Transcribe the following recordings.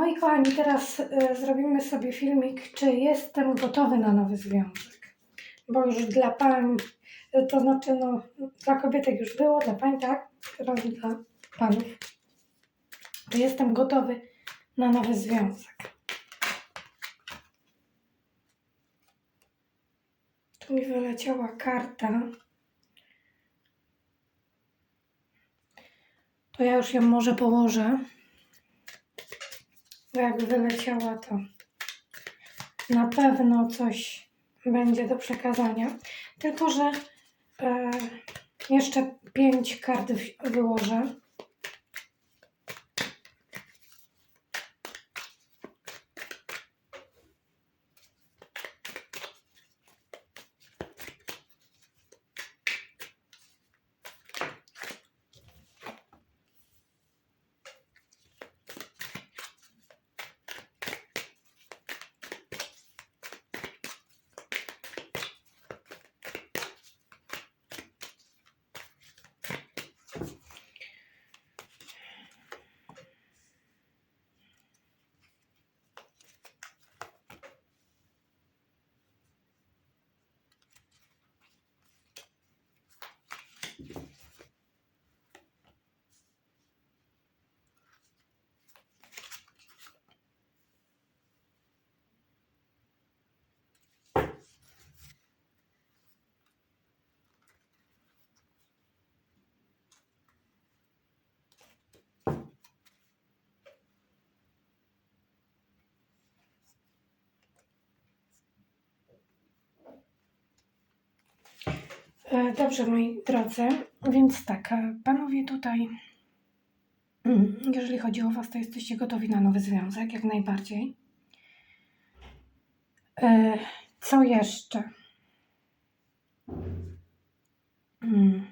Moi kochani, teraz e, zrobimy sobie filmik, czy jestem gotowy na nowy związek. Bo już dla pań, e, to znaczy no, dla kobietek już było, dla pań tak, teraz dla panów. To jestem gotowy na nowy związek. Tu mi wyleciała karta. To ja już ją może położę. Jak wyleciała, to na pewno coś będzie do przekazania. Tylko, że e, jeszcze pięć kart wyłożę. Dobrze, moi drodzy, więc tak, e, panowie tutaj, mm, jeżeli chodzi o was, to jesteście gotowi na nowy związek, jak najbardziej. E, Co jeszcze? Mm.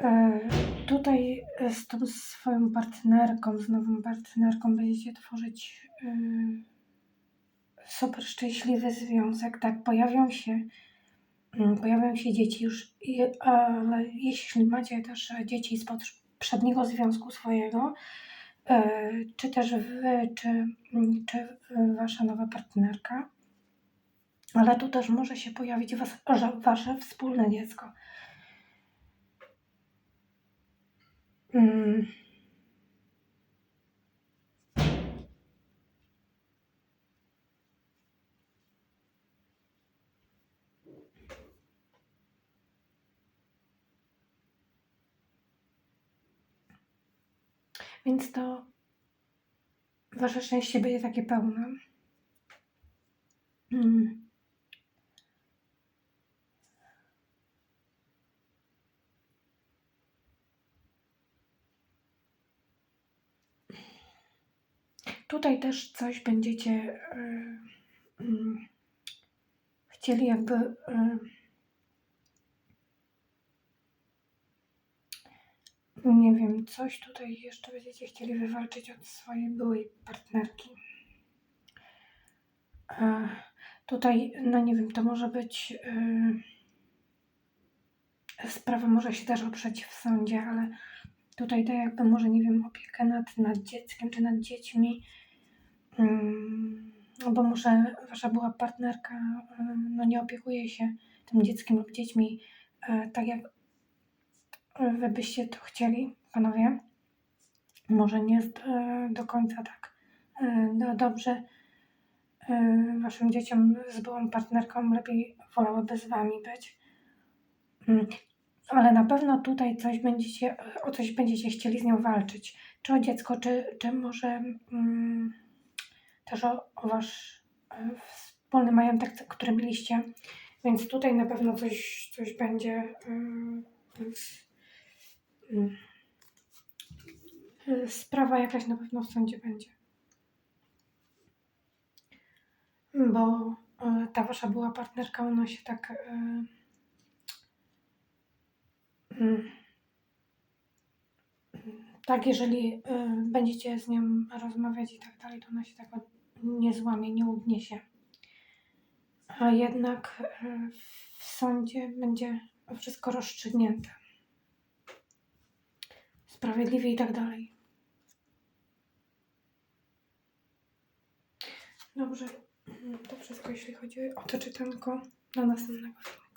E, Tutaj z tą swoją partnerką, z nową partnerką będziecie tworzyć e, super szczęśliwy związek, tak, pojawią się, mm, pojawią się dzieci już, ale jeśli macie też dzieci z poprzedniego związku swojego, e, czy też wy, czy, mm, czy wasza nowa partnerka, ale tu też może się pojawić was, wasze wspólne dziecko. Mm. Więc to wasze szczęście będzie takie pełne. Mm. Tutaj też coś będziecie y, mm, chcieli jakby nie wiem, coś tutaj jeszcze będziecie chcieli wywalczyć od swojej byłej partnerki. E, Tutaj, no nie wiem, to może być y, sprawa może się też oprzeć w sądzie, ale tutaj tak jakby może, nie wiem, opiekę nad, nad dzieckiem czy nad dziećmi, no bo może wasza była partnerka ym, no nie opiekuje się tym dzieckiem lub dziećmi e, tak jak e, wy byście to chcieli, panowie. Może nie jest do końca tak e, no, dobrze e, waszym dzieciom z byłą partnerką lepiej wolałyby z wami być. Mm, Ale na pewno tutaj coś będziecie, o coś będziecie chcieli z nią walczyć. Czy o dziecko, czy, czy może mm, też o, o wasz e, wspólny majątek, który mieliście. Więc tutaj na pewno coś, coś będzie. e, sprawa jakaś na pewno w sądzie będzie. Bo e, ta wasza była partnerka, ona się tak. e, mm, tak, jeżeli y, będziecie z nią rozmawiać i tak dalej, to ona się tak nie złamie, nie ugnie się. A jednak y, w sądzie będzie wszystko rozstrzygnięte. Sprawiedliwie i tak dalej. Dobrze, mm, to wszystko jeśli chodzi o to czytanko. Do następnego filmu.